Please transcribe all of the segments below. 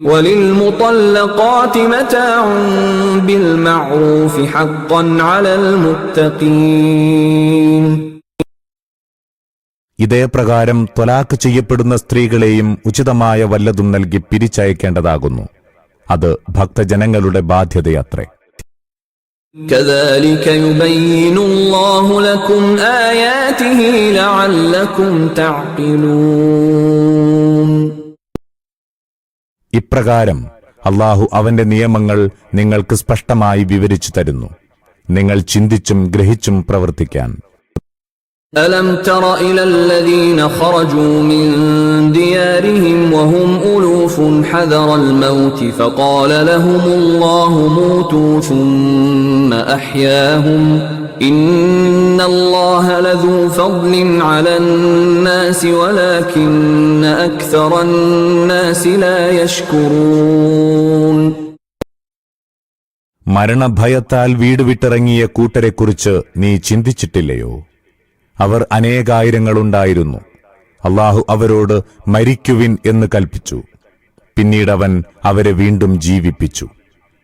وللمطلقات متاع بالمعروف حقا على المتقين ഇതേപ്രകാരം ത്വലാക്ക് ചെയ്യപ്പെടുന്ന സ്ത്രീകളെയും ഉചിതമായ വല്ലതും നൽകി പിരിച്ചയക്കേണ്ടതാകുന്നു അത് ഭക്തജനങ്ങളുടെ ബാധ്യതയത്രേ كذلك يبين الله لكم آياته لعلكم تعقلون ഇപ്രകാരം അള്ളാഹു അവന്റെ നിയമങ്ങൾ നിങ്ങൾക്ക് സ്പഷ്ടമായി വിവരിച്ചു തരുന്നു നിങ്ങൾ ചിന്തിച്ചും ഗ്രഹിച്ചും പ്രവർത്തിക്കാൻ ألم تر إلى الذين خرجوا من ديارهم وهم ألوف حذر الموت فقال لهم الله موتوا ثم أحياهم إن الله لذو فضل على الناس ولكن أكثر الناس لا يشكرون മരണഭയത്താൽ വീട് വിട്ടിറങ്ങിയ കൂട്ടരെക്കുറിച്ച് നീ ചിന്തിച്ചിട്ടില്ലയോ അവർ അനേകായിരങ്ങളുണ്ടായിരുന്നു അള്ളാഹു അവരോട് മരിക്കുവിൻ എന്ന് കൽപ്പിച്ചു പിന്നീടവൻ അവരെ വീണ്ടും ജീവിപ്പിച്ചു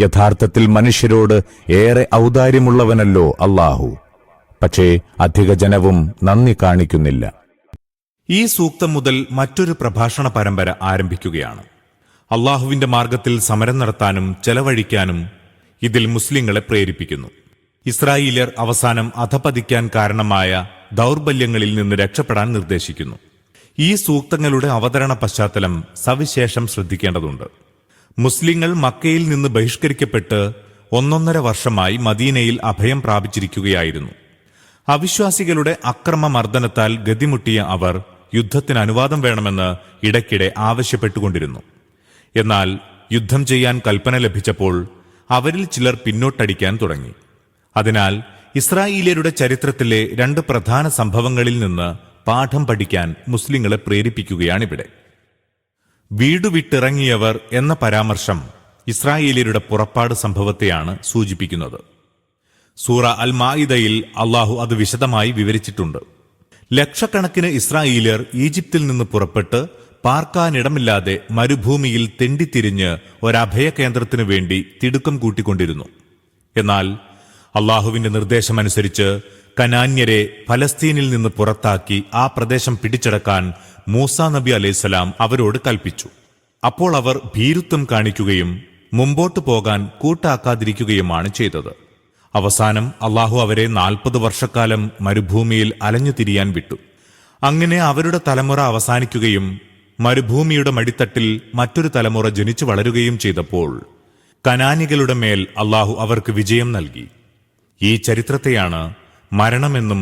യഥാർത്ഥത്തിൽ മനുഷ്യരോട് ഏറെ ഔദാര്യമുള്ളവനല്ലോ അള്ളാഹു പക്ഷേ അധിക ജനവും നന്ദി കാണിക്കുന്നില്ല. ഈ സൂക്തം മുതൽ മറ്റൊരു പ്രഭാഷണ പരമ്പര ആരംഭിക്കുകയാണ്. അള്ളാഹുവിന്റെ മാർഗത്തിൽ സമരം നടത്താനും ചെലവഴിക്കാനും ഇതിൽ മുസ്ലിങ്ങളെ പ്രേരിപ്പിക്കുന്നു. ഇസ്രായേലിയർ അവസാനം അധപതിക്കാൻ കാരണമായ ദൗർബല്യങ്ങളിൽ നിന്ന് രക്ഷപ്പെടാൻ നിർദ്ദേശിക്കുന്നു. ഈ സൂക്തങ്ങളുടെ അവതരണ പശ്ചാത്തലം സവിശേഷം ശ്രദ്ധിക്കേണ്ടതുണ്ട്. മുസ്ലിങ്ങൾ മക്കയിൽ നിന്ന് ബഹിഷ്കരിക്കപ്പെട്ട് ഒന്നൊന്നര വർഷമായി മദീനയിൽ അഭയം പ്രാപിച്ചിരിക്കുകയായിരുന്നു. അവിശ്വാസികളുടെ അക്രമമർദ്ദനത്താൽ ഗതിമുട്ടിയ അവർ യുദ്ധത്തിന് അനുവാദം വേണമെന്ന് ഇടയ്ക്കിടെ ആവശ്യപ്പെട്ടുകൊണ്ടിരുന്നു. എന്നാൽ യുദ്ധം ചെയ്യാൻ കൽപ്പന ലഭിച്ചപ്പോൾ അവരിൽ ചിലർ പിന്നോട്ടടിക്കാൻ തുടങ്ങി. അതിനാൽ ഇസ്രായേലിയരുടെ ചരിത്രത്തിലെ രണ്ട് പ്രധാന സംഭവങ്ങളിൽ നിന്ന് പാഠം പഠിക്കാൻ മുസ്ലിങ്ങളെ പ്രേരിപ്പിക്കുകയാണിവിടെ. വീടു വിട്ടിറങ്ങിയവർ എന്ന പരാമർശം ഇസ്രായേലിയരുടെ പുറപ്പാട് സംഭവത്തെയാണ് സൂചിപ്പിക്കുന്നത്. സൂറ അൽ മായിദയിൽ അള്ളാഹു അത് വിശദമായി വിവരിച്ചിട്ടുണ്ട്. ലക്ഷക്കണക്കിന് ഇസ്രായേലിയർ ഈജിപ്തിൽ നിന്ന് പുറപ്പെട്ട് പാർക്കാനിടമില്ലാതെ മരുഭൂമിയിൽ തെണ്ടിത്തിരിഞ്ഞ് ഒരഭയകേന്ദ്രത്തിനു വേണ്ടി തിടുക്കം കൂട്ടിക്കൊണ്ടിരുന്നു. എന്നാൽ അള്ളാഹുവിന്റെ നിർദ്ദേശമനുസരിച്ച് കനാന്യരെ ഫലസ്തീനിൽ നിന്ന് പുറത്താക്കി ആ പ്രദേശം പിടിച്ചടക്കാൻ മൂസ നബി അലൈഹിസ്സലാം അവരോട് കൽപ്പിച്ചു. അപ്പോൾ അവർ ഭീരുത്വം കാണിക്കുകയും മുമ്പോട്ടു പോകാൻ കൂട്ടാക്കാതിരിക്കുകയുമാണ് ചെയ്തത്. അവസാനം അള്ളാഹു അവരെ നാൽപ്പത് വർഷക്കാലം മരുഭൂമിയിൽ അലഞ്ഞു തിരിയാൻ വിട്ടു. അങ്ങനെ അവരുടെ തലമുറ അവസാനിക്കുകയും മരുഭൂമിയുടെ മടിത്തട്ടിൽ മറ്റൊരു തലമുറ ജനിച്ചു വളരുകയും ചെയ്തപ്പോൾ കനാനികളുടെ മേൽ അള്ളാഹു അവർക്ക് വിജയം നൽകി. ഈ ചരിത്രത്തെയാണ് മരണമെന്നും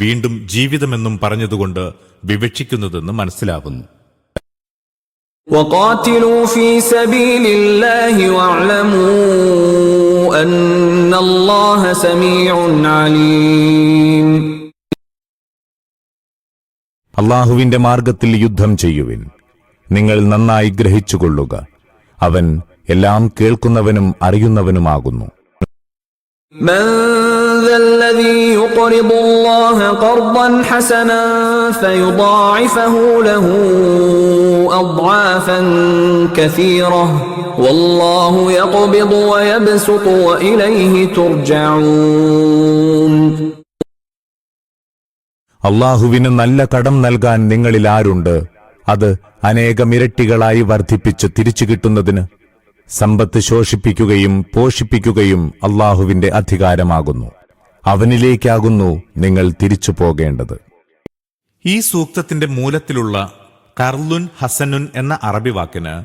വീണ്ടും ജീവിതമെന്നും പറഞ്ഞതുകൊണ്ട് വിവക്ഷിക്കുന്നതെന്ന് മനസ്സിലാവുന്നു وقاتلوا في سبيل الله واعلموا أن الله سميع عليم അള്ളാഹുവിന്റെ മാർഗത്തിൽ യുദ്ധം ചെയ്യുവിൻ നിങ്ങൾ നന്നായി ഗ്രഹിച്ചുകൊള്ളുക അവൻ എല്ലാം കേൾക്കുന്നവനും അറിയുന്നവനുമാകുന്നു من ذا الذي يقرض الله قرضا حسنا فيضاعفه له أضعافا كثيرة والله يقبض ويبسط وإليه ترجعون അള്ളാഹുവിന് നല്ല കടം നൽകാൻ നിങ്ങളിൽ ആരുണ്ട് അത് അനേകമിരട്ടികളായി വർദ്ധിപ്പിച്ച് തിരിച്ചു കിട്ടുന്നതിന് സമ്പത്ത് ശോഷിപ്പിക്കുകയും പോഷിപ്പിക്കുകയും അള്ളാഹുവിന്റെ അധികാരമാകുന്നു അവനിലേക്കാകുന്നു നിങ്ങൾ തിരിച്ചു പോകേണ്ടത്. ഈ സൂക്തത്തിന്റെ മൂലത്തിലുള്ള കർലുൻ ഹസനുൻ എന്ന അറബി വാക്കിന്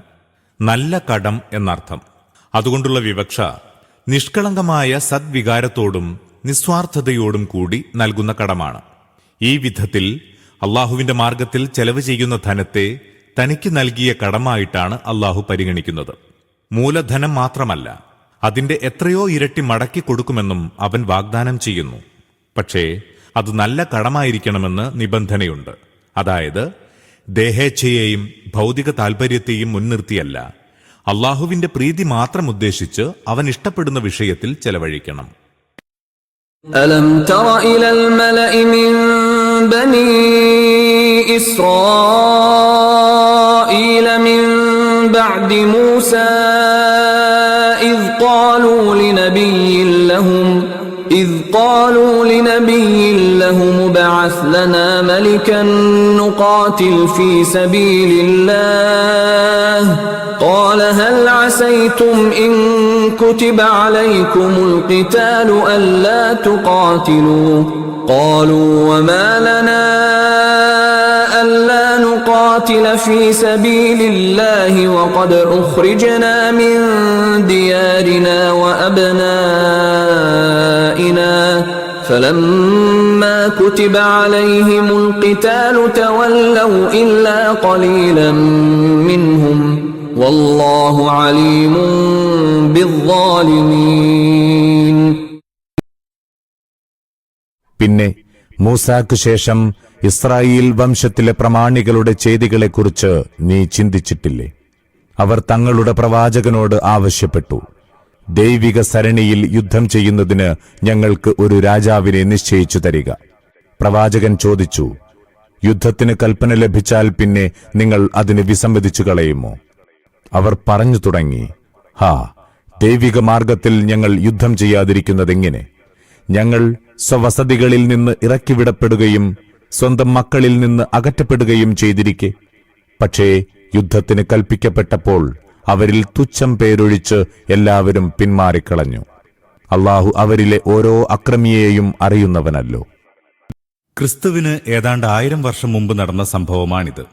നല്ല കടം എന്നർത്ഥം. അതുകൊണ്ടുള്ള വിവക്ഷ നിഷ്കളങ്കമായ സദ്വികാരത്തോടും നിസ്വാർത്ഥതയോടും കൂടി നൽകുന്ന കടമാണ്. ഈ വിധത്തിൽ അള്ളാഹുവിന്റെ മാർഗത്തിൽ ചെലവ് ചെയ്യുന്ന ധനത്തെ തനിക്ക് നൽകിയ കടമായിട്ടാണ് അള്ളാഹു പരിഗണിക്കുന്നത്. മൂലധനം മാത്രമല്ല അതിന്റെ എത്രയോ ഇരട്ടി മടക്കി കൊടുക്കുമെന്നും അവൻ വാഗ്ദാനം ചെയ്യുന്നു. പക്ഷേ അത് നല്ല കടമായിരിക്കണമെന്ന് നിബന്ധനയുണ്ട്. അതായത് ദേഹേച്ഛയെയും ഭൗതിക താൽപര്യത്തെയും മുൻനിർത്തിയല്ല. അള്ളാഹുവിന്റെ പ്രീതി മാത്രം ഉദ്ദേശിച്ച് അവൻ ഇഷ്ടപ്പെടുന്ന വിഷയത്തിൽ ചെലവഴിക്കണം. അലം തറ ഇലൽ മലഇ മിൻ ബനി ഇസ്രാഈല മിൻ ബഅദി മൂസാ لنبي لهم إذ قالوا لنبي لهم ابعث لنا ملكا نقاتل في سبيل الله. قال هل عسيتم إن كتب عليكم القتال ألا تقاتلوا؟ قالوا وما لنا نقاتل في سبيل الله وقد أخرجنا من ديارنا وأبنائنا فلما كتب عليهم القتال تولوا إلا قليلا منهم والله عليم بالظالمين പിന്നെ മൂസാക്ക് ശേഷം ഇസ്രായേൽ വംശത്തിലെ പ്രമാണികളുടെ ചെയ്തികളെക്കുറിച്ച് നീ ചിന്തിച്ചിട്ടില്ലേ? അവർ തങ്ങളുടെ പ്രവാചകനോട് ആവശ്യപ്പെട്ടു. ദൈവിക സരണിയിൽ യുദ്ധം ചെയ്യുന്നതിന് ഞങ്ങൾക്ക് ഒരു രാജാവിനെ നിശ്ചയിച്ചു തരിക. പ്രവാചകൻ ചോദിച്ചു യുദ്ധത്തിന് കൽപ്പന ലഭിച്ചാൽ പിന്നെ നിങ്ങൾ അതിന് വിസമ്മതിച്ചു കളയുമോ? അവർ പറഞ്ഞു തുടങ്ങി ഹാ ദൈവിക മാർഗത്തിൽ ഞങ്ങൾ യുദ്ധം ചെയ്യാതിരിക്കുന്നതെങ്ങനെ? ഞങ്ങൾ സ്വവസതികളിൽ നിന്ന് ഇറക്കിവിടപ്പെടുകയും സ്വന്തം മക്കളിൽ നിന്ന് അകറ്റപ്പെടുകയും ചെയ്തിരിക്കെ. പക്ഷേ യുദ്ധത്തിന് കൽപ്പിക്കപ്പെട്ടപ്പോൾ അവരിൽ തുച്ഛം പേരൊഴിച്ച് എല്ലാവരും പിന്മാറിക്കളഞ്ഞു. അള്ളാഹു അവരിലെ ഓരോ അക്രമിയെയും അറിയുന്നവനല്ലോ. ക്രിസ്തുവിന് ഏതാണ്ട് ആയിരം വർഷം മുമ്പ് നടന്ന സംഭവമാണിത്.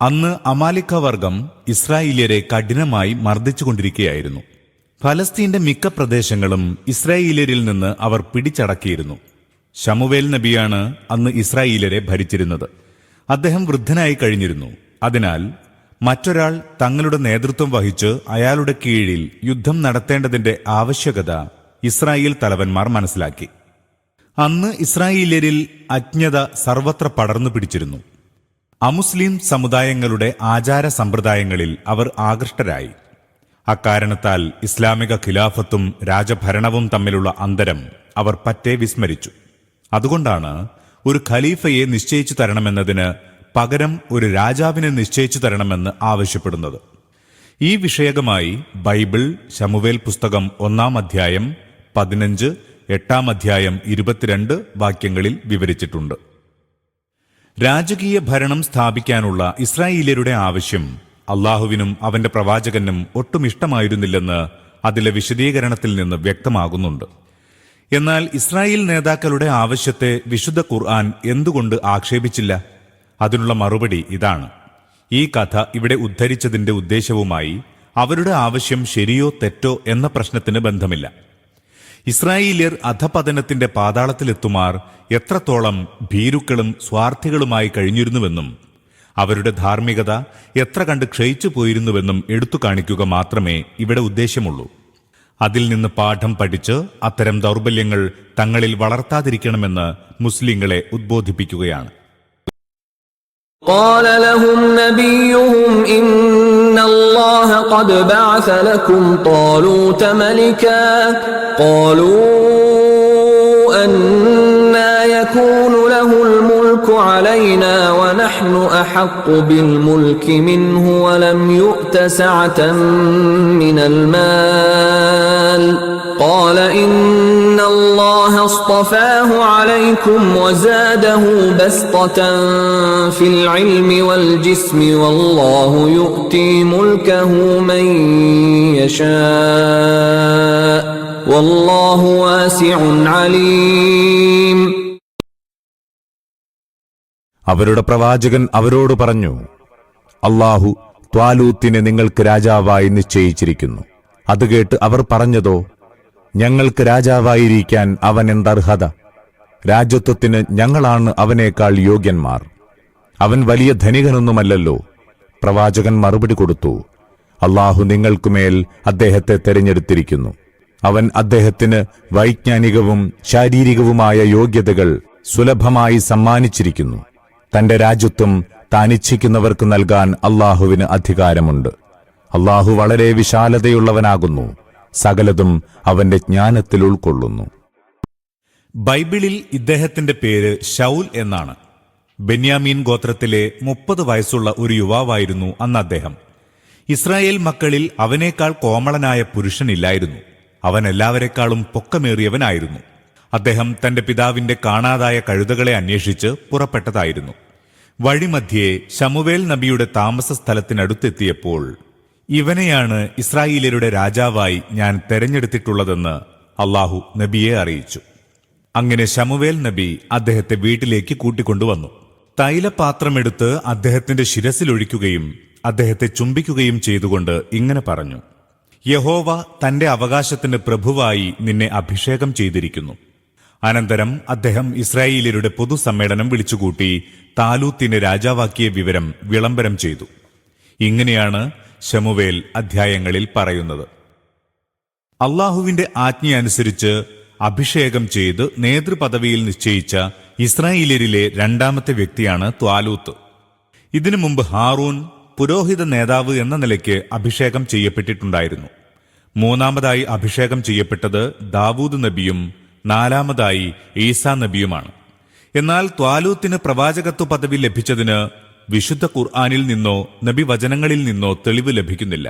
അന്ന് അമാലിക്ക വർഗം ഇസ്രായേലിയരെ കഠിനമായി മർദ്ദിച്ചുകൊണ്ടിരിക്കുകയായിരുന്നു ഫലസ്തീന്റെ മിക്ക പ്രദേശങ്ങളും ഇസ്രായേലിയരിൽ നിന്ന് അവർ പിടിച്ചടക്കിയിരുന്നു. ഷമുവേൽ നബിയാണ് അന്ന് ഇസ്രായേലരെ ഭരിച്ചിരുന്നത്. അദ്ദേഹം വൃദ്ധനായി കഴിഞ്ഞിരുന്നു. അതിനാൽ മറ്റൊരാൾ തങ്ങളുടെ നേതൃത്വം വഹിച്ച് അയാളുടെ കീഴിൽ യുദ്ധം നടത്തേണ്ടതിന്റെ ആവശ്യകത ഇസ്രായേൽ തലവന്മാർ മനസ്സിലാക്കി. അന്ന് ഇസ്രായേലിയരിൽ അജ്ഞത സർവത്ര പടർന്നു പിടിച്ചിരുന്നു. അമുസ്ലിം സമുദായങ്ങളുടെ ആചാര സമ്പ്രദായങ്ങളിൽ അവർ ആകൃഷ്ടരായി. അക്കാരണത്താൽ ഇസ്ലാമിക ഖിലാഫത്തും രാജഭരണവും തമ്മിലുള്ള അന്തരം അവർ പറ്റേ വിസ്മരിച്ചു. അതുകൊണ്ടാണ് ഒരു ഖലീഫയെ നിശ്ചയിച്ചു തരണമെന്നതിന് പകരം ഒരു രാജാവിനെ നിശ്ചയിച്ചു തരണമെന്ന് ആവശ്യപ്പെടുന്നത്. ഈ വിഷയകമായി ബൈബിൾ ശമുവേൽ പുസ്തകം ഒന്നാം അധ്യായം പതിനഞ്ച് എട്ടാം അധ്യായം ഇരുപത്തിരണ്ട് വാക്യങ്ങളിൽ വിവരിച്ചിട്ടുണ്ട്. രാജകീയ ഭരണം സ്ഥാപിക്കാനുള്ള ഇസ്രായേലിയരുടെ ആവശ്യം അള്ളാഹുവിനും അവന്റെ പ്രവാചകനും ഒട്ടും ഇഷ്ടമായിരുന്നില്ലെന്ന് അതിലെ വിശദീകരണത്തിൽ നിന്ന് വ്യക്തമാകുന്നുണ്ട്. എന്നാൽ ഇസ്രായേൽ നേതാക്കളുടെ ആവശ്യത്തെ വിശുദ്ധ ഖുർആൻ എന്തുകൊണ്ട് ആക്ഷേപിച്ചില്ല? അതിനുള്ള മറുപടി ഇതാണ്. ഈ കഥ ഇവിടെ ഉദ്ധരിച്ചതിന്റെ ഉദ്ദേശവുമായി അവരുടെ ആവശ്യം ശരിയോ തെറ്റോ എന്ന പ്രശ്നത്തിന് ബന്ധമില്ല. ഇസ്രായേലിയർ അധപതനത്തിന്റെ പാതാളത്തിലെത്തുമാർ എത്രത്തോളം ഭീരുക്കളും സ്വാർത്ഥികളുമായി കഴിഞ്ഞിരുന്നുവെന്നും അവരുടെ ധാർമ്മികത എത്ര കണ്ട് ക്ഷയിച്ചു പോയിരുന്നുവെന്നും എടുത്തു കാണിക്കുക മാത്രമേ ഇവിടെ ഉദ്ദേശ്യമുള്ളൂ അതിൽ നിന്ന് പാഠം പഠിച്ച് അത്തരം ദൗർബല്യങ്ങൾ തങ്ങളിൽ വളർത്താതിരിക്കണമെന്ന് മുസ്ലിങ്ങളെ ഉദ്ബോധിപ്പിക്കുകയാണ് قال لهم نبيهم إن الله قد بعث لكم طالوت ملكا قالوا أنا يكون له الملك علينا ونحن أحق بالملك منه ولم يؤت سعة من المال. قال إن الله اصطفاه عليكم وزاده بسطة في العلم والجسم والله يؤتي ملكه من يشاء. والله واسع عليم. അവരുടെ പ്രവാചകൻ അവരോട് പറഞ്ഞു അള്ളാഹു ത്വാലൂത്തിനെ നിങ്ങൾക്ക് രാജാവായി നിശ്ചയിച്ചിരിക്കുന്നു. അത് കേട്ട് അവർ പറഞ്ഞതോ ഞങ്ങൾക്ക് രാജാവായിരിക്കാൻ അവൻ എന്തർഹത? രാജ്യത്വത്തിന് ഞങ്ങളാണ് അവനേക്കാൾ യോഗ്യന്മാർ. അവൻ വലിയ ധനികനൊന്നുമല്ലല്ലോ. പ്രവാചകൻ മറുപടി കൊടുത്തു അള്ളാഹു നിങ്ങൾക്കുമേൽ അദ്ദേഹത്തെ തെരഞ്ഞെടുത്തിരിക്കുന്നു. അവൻ അദ്ദേഹത്തിന് വൈജ്ഞാനികവും ശാരീരികവുമായ യോഗ്യതകൾ സുലഭമായി സമ്മാനിച്ചിരിക്കുന്നു. തന്റെ രാജ്യത്തും താൻ ഇച്ഛിക്കുന്നവർക്ക് നൽകാൻ അള്ളാഹുവിന് അധികാരമുണ്ട്. അള്ളാഹു വളരെ വിശാലതയുള്ളവനാകുന്നു. സകലതും അവന്റെ ജ്ഞാനത്തിൽ ഉൾക്കൊള്ളുന്നു. ബൈബിളിൽ ഇദ്ദേഹത്തിന്റെ പേര് ഷൗൽ എന്നാണ്. ബെന്യാമീൻ ഗോത്രത്തിലെ മുപ്പത് വയസ്സുള്ള ഒരു യുവാവായിരുന്നു അന്ന് അദ്ദേഹം. ഇസ്രായേൽ മക്കളിൽ അവനേക്കാൾ കോമളനായ പുരുഷനില്ലായിരുന്നു. അവൻ എല്ലാവരെക്കാളും പൊക്കമേറിയവനായിരുന്നു. അദ്ദേഹം തന്റെ പിതാവിന്റെ കാണാതായ കഴുതകളെ അന്വേഷിച്ച് പുറപ്പെട്ടതായിരുന്നു. വഴിമധ്യേ ശമുവേൽ നബിയുടെ താമസ സ്ഥലത്തിനടുത്തെത്തിയപ്പോൾ ഇവനെയാണ് ഇസ്രായേലരുടെ രാജാവായി ഞാൻ തെരഞ്ഞെടുത്തിട്ടുള്ളതെന്ന് അള്ളാഹു നബിയെ അറിയിച്ചു. അങ്ങനെ ശമുവേൽ നബി അദ്ദേഹത്തെ വീട്ടിലേക്ക് കൂട്ടിക്കൊണ്ടുവന്നു. തൈലപാത്രമെടുത്ത് അദ്ദേഹത്തിന്റെ ശിരസിലൊഴിക്കുകയും അദ്ദേഹത്തെ ചുംബിക്കുകയും ചെയ്തുകൊണ്ട് ഇങ്ങനെ പറഞ്ഞു. യഹോവ തന്റെ അവകാശത്തിന്റെ പ്രഭുവായി നിന്നെ അഭിഷേകം ചെയ്തിരിക്കുന്നു. അനന്തരം അദ്ദേഹം ഇസ്രായേലിയരുടെ പൊതുസമ്മേളനം വിളിച്ചുകൂട്ടി താലൂത്തിനെ രാജാവാക്കിയ വിവരം വിളംബരം ചെയ്തു. ഇങ്ങനെയാണ് ശമുവേൽ അധ്യായങ്ങളിൽ പറയുന്നത്. അള്ളാഹുവിന്റെ ആജ്ഞയനുസരിച്ച് അഭിഷേകം ചെയ്ത് നേതൃപദവിയിൽ നിശ്ചയിച്ച ഇസ്രായേലിയരിലെ രണ്ടാമത്തെ വ്യക്തിയാണ് ത്വാലൂത്ത്. ഇതിനു മുമ്പ് ഹാറൂൻ പുരോഹിത നേതാവ് എന്ന നിലയ്ക്ക് അഭിഷേകം ചെയ്യപ്പെട്ടിട്ടുണ്ടായിരുന്നു. മൂന്നാമതായി അഭിഷേകം ചെയ്യപ്പെട്ടത് ദാവൂദ് നബിയും നാലാമതായി ഈസാ നബിയുമാണ് എന്നാൽ ത്വാലൂത്തിന് പ്രവാചകത്വ പദവി ലഭിച്ചതിന് വിശുദ്ധ ഖുർആാനിൽ നിന്നോ നബി വചനങ്ങളിൽ നിന്നോ തെളിവ് ലഭിക്കുന്നില്ല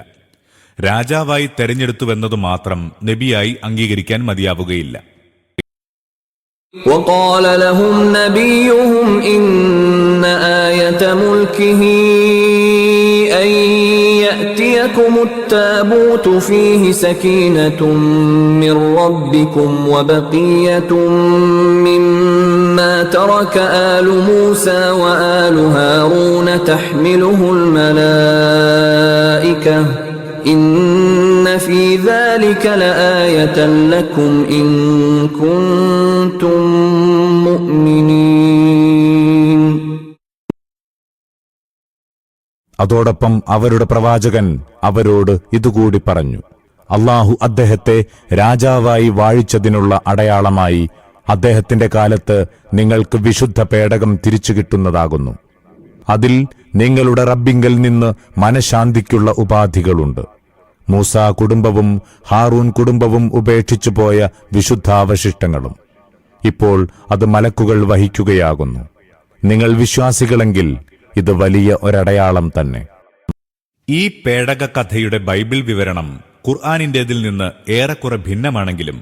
രാജാവായി തെരഞ്ഞെടുത്തുവെന്നത് മാത്രം നബിയായി അംഗീകരിക്കാൻ മതിയാവുകയില്ല وقال لهم نبيهم إن آية ملكه أن يأتيكم التابوت فيه سكينة من ربكم وبقية مما ترك آل موسى وآل هارون تحمله الملائكة. إن في ذلك لآية لكم إن كنتم അതോടൊപ്പം അവരുടെ പ്രവാചകൻ അവരോട് ഇതുകൂടി പറഞ്ഞു. അള്ളാഹു അദ്ദേഹത്തെ രാജാവായി വാഴിച്ചതിനുള്ള അടയാളമായി അദ്ദേഹത്തിന്റെ കാലത്ത് നിങ്ങൾക്ക് വിശുദ്ധ പേടകം തിരിച്ചു കിട്ടുന്നതാകുന്നു. അതിൽ നിങ്ങളുടെ റബ്ബിങ്കൽ നിന്ന് മനഃശാന്തിക്കുള്ള ഉപാധികളുണ്ട്. മൂസ കുടുംബവും ഹാറൂൻ കുടുംബവും ഉപേക്ഷിച്ചു പോയ വിശുദ്ധാവശിഷ്ടങ്ങളും. ഇപ്പോൾ അത് മലക്കുകൾ വഹിക്കുകയാകുന്നു. നിങ്ങൾ വിശ്വാസികളെങ്കിൽ ഇത് വലിയ ഒരടയാളം തന്നെ. ഈ പേടക കഥയുടെ ബൈബിൾ വിവരണം ഖുർആാനിന്റെതിൽ നിന്ന് ഏറെക്കുറെ ഭിന്നമാണെങ്കിലും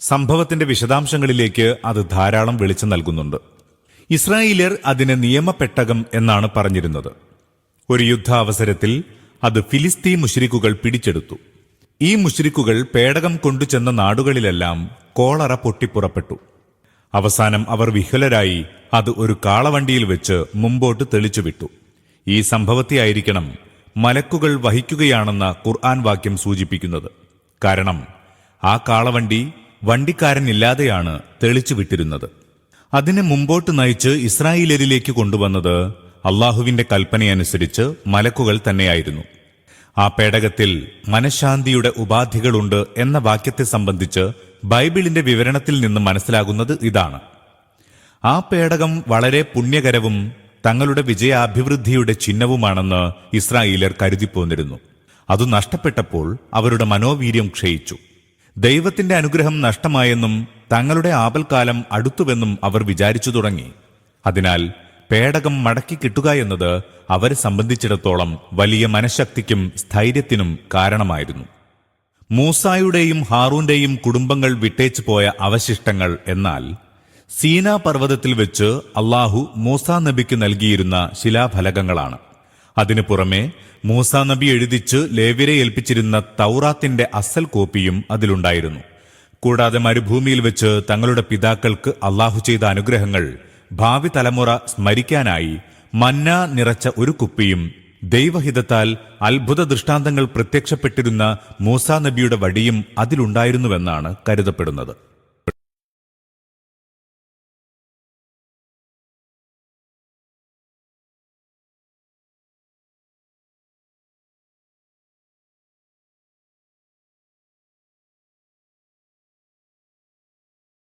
സംഭവത്തിന്റെ വിശദാംശങ്ങളിലേക്ക് അത് ധാരാളം വെളിച്ചം നൽകുന്നുണ്ട്. ഇസ്രായേലിയർ അതിനെ നിയമപ്പെട്ടകം എന്നാണ് പറഞ്ഞിരുന്നത്. ഒരു യുദ്ധാവസരത്തിൽ അത് ഫിലിസ്തീ മുഷരിക്കുകൾ പിടിച്ചെടുത്തു. ഈ മുഷരിക്കുകൾ പേടകം കൊണ്ടുചെന്ന നാടുകളിലെല്ലാം കോളറ പൊട്ടിപ്പുറപ്പെട്ടു. അവസാനം അവർ വിഹ്വലരായി അത് ഒരു കാളവണ്ടിയിൽ വെച്ച് മുമ്പോട്ട് തെളിച്ചുവിട്ടു. ഈ സംഭവത്തെയായിരിക്കണം മലക്കുകൾ വഹിക്കുകയാണെന്ന ഖുർആൻ വാക്യം സൂചിപ്പിക്കുന്നത്. കാരണം ആ കാളവണ്ടി വണ്ടിക്കാരനില്ലാതെയാണ് തെളിച്ചുവിട്ടിരുന്നത്. അതിനെ മുമ്പോട്ട് നയിച്ച് ഇസ്രായേലരിലേക്ക് കൊണ്ടുവന്നത് അള്ളാഹുവിന്റെ കൽപ്പനയനുസരിച്ച് മലക്കുകൾ തന്നെയായിരുന്നു. ആ പേടകത്തിൽ മനഃശാന്തിയുടെ ഉപാധികളുണ്ട് എന്ന വാക്യത്തെ സംബന്ധിച്ച് ബൈബിളിന്റെ വിവരണത്തിൽ നിന്ന് മനസ്സിലാകുന്നത് ഇതാണ്. ആ പേടകം വളരെ പുണ്യകരവും തങ്ങളുടെ വിജയാഭിവൃദ്ധിയുടെ ചിഹ്നവുമാണെന്ന് ഇസ്രായേലർ കരുതിപ്പോന്നിരുന്നു. അത് നഷ്ടപ്പെട്ടപ്പോൾ അവരുടെ മനോവീര്യം ക്ഷയിച്ചു. ദൈവത്തിന്റെ അനുഗ്രഹം നഷ്ടമായെന്നും തങ്ങളുടെ ആപൽക്കാലം അടുത്തുവെന്നും അവർ വിചാരിച്ചു തുടങ്ങി. അതിനാൽ പേടകം മടക്കി കിട്ടുക എന്നത് അവരെ സംബന്ധിച്ചിടത്തോളം വലിയ മനഃശക്തിക്കും സ്ഥൈര്യത്തിനും കാരണമായിരുന്നു. മൂസായുടെയും ഹാറൂന്റെയും കുടുംബങ്ങൾ വിട്ടേച്ചു പോയ അവശിഷ്ടങ്ങൾ എന്നാൽ സീനാ പർവതത്തിൽ വെച്ച് അള്ളാഹു മൂസാ നബിക്ക് നൽകിയിരുന്ന ശിലാഫലകങ്ങളാണ്. അതിനു പുറമെ മൂസാ നബി എഴുതിച്ച് ലേവിരെ ഏൽപ്പിച്ചിരുന്ന തൗറാത്തിന്റെ അസൽ കോപ്പിയും അതിലുണ്ടായിരുന്നു. കൂടാതെ മരുഭൂമിയിൽ വെച്ച് തങ്ങളുടെ പിതാക്കൾക്ക് അള്ളാഹു ചെയ്ത അനുഗ്രഹങ്ങൾ ഭാവി തലമുറ സ്മരിക്കാനായി മന്ന നിറച്ച ഒരു കുപ്പിയും ദൈവഹിതത്താൽ അത്ഭുത ദൃഷ്ടാന്തങ്ങൾ പ്രത്യക്ഷപ്പെട്ടിരുന്ന മൂസാ നബിയുടെ വടിയും അതിലുണ്ടായിരുന്നുവെന്നാണ് കരുതപ്പെടുന്നത്.